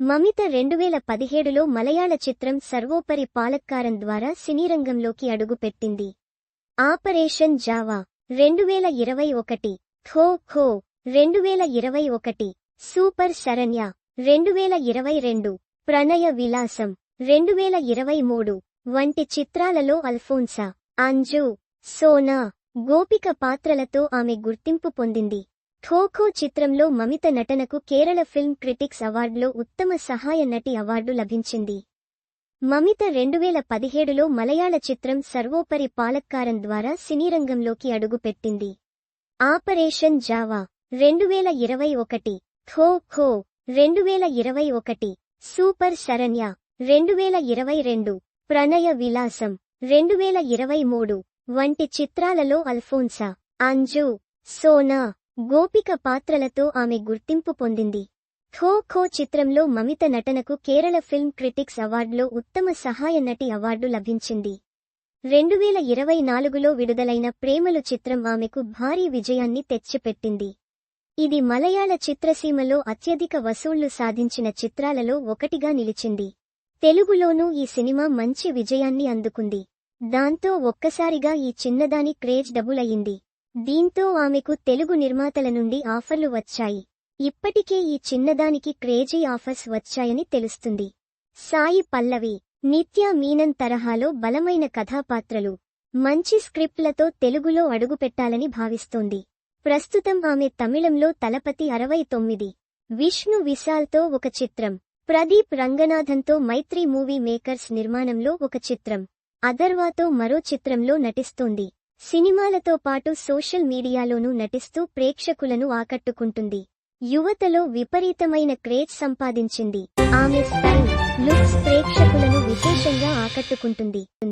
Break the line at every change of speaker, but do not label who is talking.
మమిత రెండువేల పదిహేడులో మలయాళ చిత్రం సర్వోపరి పాలక్కారం ద్వారా సినీరంగంలోకి అడుగుపెట్టింది. ఆపరేషన్ జావా రెండువేల ఇరవై ఒకటి. ఖో ఖో రెండువేల ఇరవై ఒకటి. సూపర్ శరణ్య రెండువేల ఇరవై రెండు. ప్రణయ విలాసం రెండువేల ఇరవై మూడు. వంటి చిత్రాలలో అల్ఫోన్సా అంజు సోనా గోపిక పాత్రలతో ఆమె గుర్తింపు పొందింది. ఖోఖో చిత్రంలో మమిత నటనకు కేరళ ఫిల్మ్ క్రిటిక్స్ అవార్డులో ఉత్తమ సహాయ నటి అవార్డు లభించింది. మమిత రెండువేల పదిహేడులో మలయాళ చిత్రం సర్వోపరి పాలక్కారం ద్వారా సినీరంగంలోకి అడుగుపెట్టింది. ఆపరేషన్ జావా రెండువేల ఇరవై ఒకటి. ఖో ఖో రెండువేల ఇరవై ఒకటి. సూపర్ శరణ్య రెండువేల ఇరవై రెండు. ప్రణయ విలాసం రెండువేల ఇరవై మూడు. వంటి చిత్రాలలో అల్ఫోన్సా అంజు సోనా గోపిక పాత్రలతో ఆమె గుర్తింపు పొందింది. ఖో ఖో చిత్రంలో మమిత నటనకు కేరళ ఫిల్మ్ క్రిటిక్స్ అవార్డులో ఉత్తమ సహాయ నటి అవార్డు లభించింది. రెండువేల ఇరవై నాలుగులో విడుదలైన ప్రేమలు చిత్రం ఆమెకు భారీ విజయాన్ని తెచ్చిపెట్టింది. ఇది మలయాళ చిత్రసీమలో అత్యధిక వసూళ్ళు సాధించిన చిత్రాలలో ఒకటిగా నిలిచింది. తెలుగులోనూ ఈ సినిమా మంచి విజయాన్ని అందుకుంది. దాంతో ఒక్కసారిగా ఈ చిన్నదాని క్రేజ్ డబుల్ అయింది. దీంతో ఆమెకు తెలుగు నిర్మాతల నుండి ఆఫర్లు వచ్చాయి. ఇప్పటికే ఈ చిన్నదానికి క్రేజీ ఆఫర్స్ వచ్చాయని తెలుస్తుంది. సాయి పల్లవి నిత్య మీనన్ తరహాలో బలమైన కథాపాత్రలు. మంచి స్క్రిప్ట్లతో తెలుగులో అడుగుపెట్టాలని భావిస్తోంది. ప్రస్తుతం ఆమె తమిళంలో తలపతి అరవై తొమ్మిది. విష్ణు విశాల్తో ఒక చిత్రం. ప్రదీప్ రంగనాథన్తో మైత్రి మూవీ మేకర్స్ నిర్మాణంలో ఒక చిత్రం. అదర్వాతో మరో చిత్రంలో నటిస్తోంది. సినిమాలతో పాటు సోషల్ మీడియాలోనూ నటిస్తూ ప్రేక్షకులను ఆకట్టుకుంటుంది. యువతలో విపరీతమైన క్రేజ్ సంపాదించింది. ఆమె స్టైల్ లుక్స్ ప్రేక్షకులను విశేషంగా ఆకట్టుకుంటుంది.